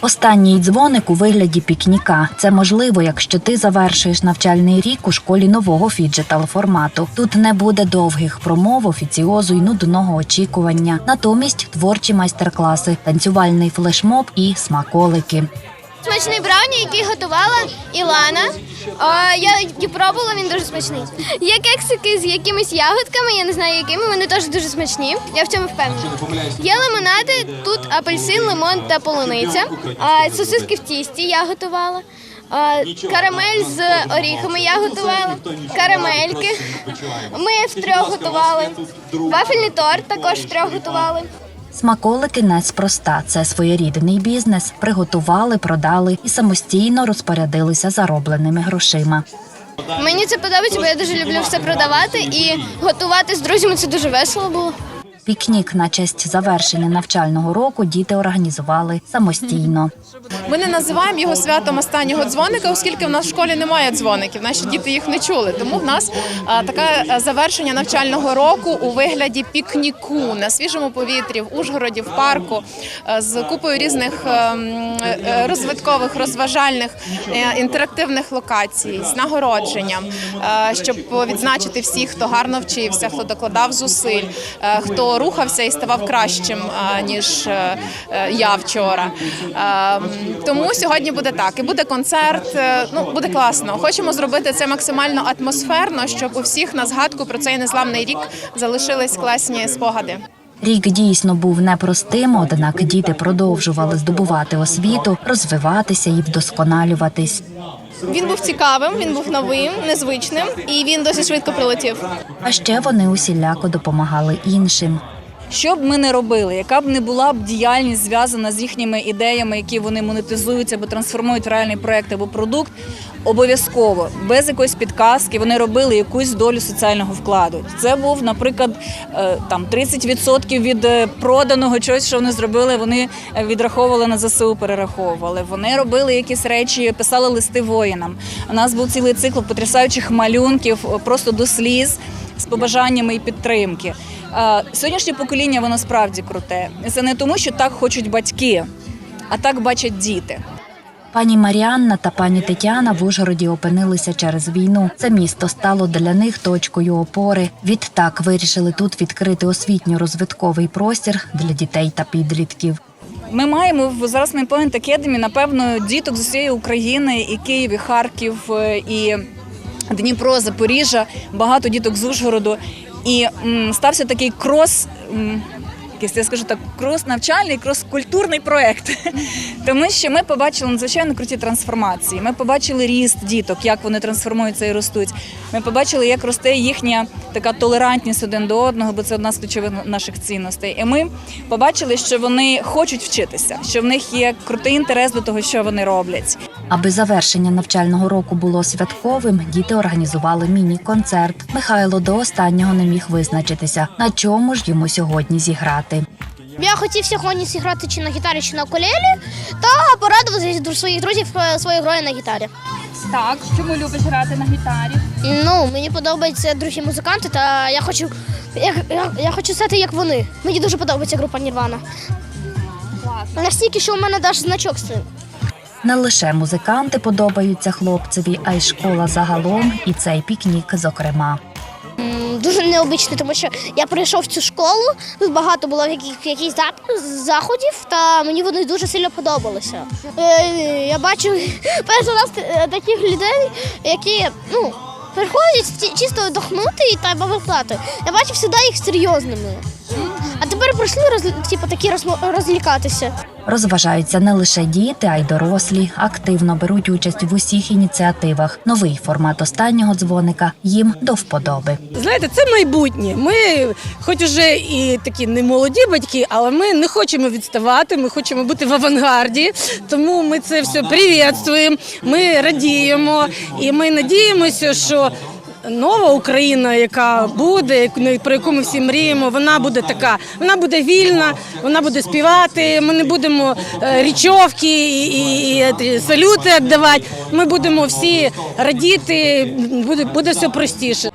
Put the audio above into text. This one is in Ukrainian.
Останній дзвоник у вигляді пікніка. Це можливо, якщо ти завершуєш навчальний рік у школі нового фіджитал формату. Тут не буде довгих промов, офіціозу й нудного очікування. Натомість творчі майстер-класи, танцювальний флешмоб і смаколики. Смачний брауні, який готувала Ілана. А, я її пробувала, він дуже смачний. Є кексики з якимись ягодками, я не знаю якими, вони теж дуже смачні. Я в цьому впевнена. Є лимонади, тут апельсин, лимон та полуниця. А, сосиски в тісті я готувала. А, карамель з оріхами я готувала. Карамельки. Ми втрьох готували. Вафельний торт також втрьох готували. Смаколики неспроста. Це своєрідний бізнес. Приготували, продали і самостійно розпорядилися заробленими грошима. Мені це подобається, бо я дуже люблю все продавати і готувати з друзями. Це дуже весело було. Пікнік на честь завершення навчального року діти організували самостійно. Ми не називаємо його святом останнього дзвоника, оскільки в нас в школі немає дзвоників. Наші діти їх не чули. Тому в нас таке завершення навчального року у вигляді пікніку на свіжому повітрі в Ужгороді, в парку з купою різних ем, е, розвиткових, розважальних е, інтерактивних локацій з нагородженням, щоб відзначити всіх, хто гарно вчився, хто докладав зусиль, е, рухався і ставав кращим ніж е, е, я вчора. Е, Тому сьогодні буде так. І буде концерт. е, Ну буде класно. Хочемо зробити це максимально атмосферно, щоб у всіх на згадку про цей незламний рік залишились класні спогади. Рік дійсно був непростим, однак діти продовжували здобувати освіту, розвиватися і вдосконалюватись. Він був цікавим, він був новим, незвичним, і він досить швидко прилетів. А ще вони усіляко допомагали іншим. Що б ми не робили, яка б не була б діяльність зв'язана з їхніми ідеями, які вони монетизують або трансформують в реальний проект або продукт, обов'язково без якоїсь підказки вони робили якусь долю соціального вкладу. Це був, наприклад, е, там 30% від е, проданого чогось, що вони зробили. Вони е, відраховували на ЗСУ, перераховували. Вони робили якісь речі, писали листи воїнам. У нас був цілий цикл потрясаючих малюнків, просто до сліз з побажаннями і підтримки. Сьогоднішнє покоління воно справді круте. Це не тому, що так хочуть батьки, а так бачать діти. Пані Маріанна та пані Тетяна в Ужгороді опинилися через війну. Це місто стало для них точкою опори. Відтак вирішили тут відкрити освітньо-розвитковий простір для дітей та підлітків. Ми маємо в зараз Point Academy, напевно, діток з усієї України, і Київ, і Харків, е, і Дніпро, Запоріжжя, багато діток з Ужгороду. І м, стався такий крос. м, якийсь, Я скажу так, крос навчальний, крос культурний проект. Тому що ми побачили надзвичайно круті трансформації. Ми побачили ріст діток, як вони трансформуються і ростуть. Ми побачили, як росте їхня така толерантність один до одного, бо це одна з ключових наших цінностей. І ми побачили, що вони хочуть вчитися, що в них є крутий інтерес до того, що вони роблять. Аби завершення навчального року було святковим, діти організували міні-концерт. Михайло до останнього не міг визначитися, на чому ж йому сьогодні зіграти. Я хотів сьогодні зіграти чи на гітарі, чи на окулелі, та порадуватися до своїх друзів е, своєю грою на гітарі. Так, чому любиш грати на гітарі? Ну, мені подобаються другі музиканти, та я хочу, я, я, я хочу стати як вони. Мені дуже подобається група Нірвана. Класно. Настільки, що у мене навіть значок з цим. Не лише музиканти подобаються хлопцеві, а й школа загалом, і цей пікнік, зокрема. М, Дуже необичний, тому що я прийшов в цю школу, багато було яких, якихось заходів, та мені вони дуже сильно подобалися. Е, Я бачу перший раз е, таких людей, які ну, приходять чисто вдохнути і та побавлати. Я бачив завжди їх серйозними. Прийшли роз, типу, такі розмо- розлікатися. Розважаються не лише діти, а й дорослі. Активно беруть участь в усіх ініціативах. Новий формат останнього дзвоника їм до вподоби. Знаєте, це майбутнє. Ми, хоч уже і такі не молоді батьки, але ми не хочемо відставати. Ми хочемо бути в авангарді. Тому ми це все привітствуємо. Ми радіємо і ми надіємося, що. Нова Україна, яка буде, про яку ми всі мріємо, вона буде така. Вона буде вільна, вона буде співати. Ми не будемо е, річовки і, і салюти віддавати. Ми будемо всі радіти. Буде, буде все простіше.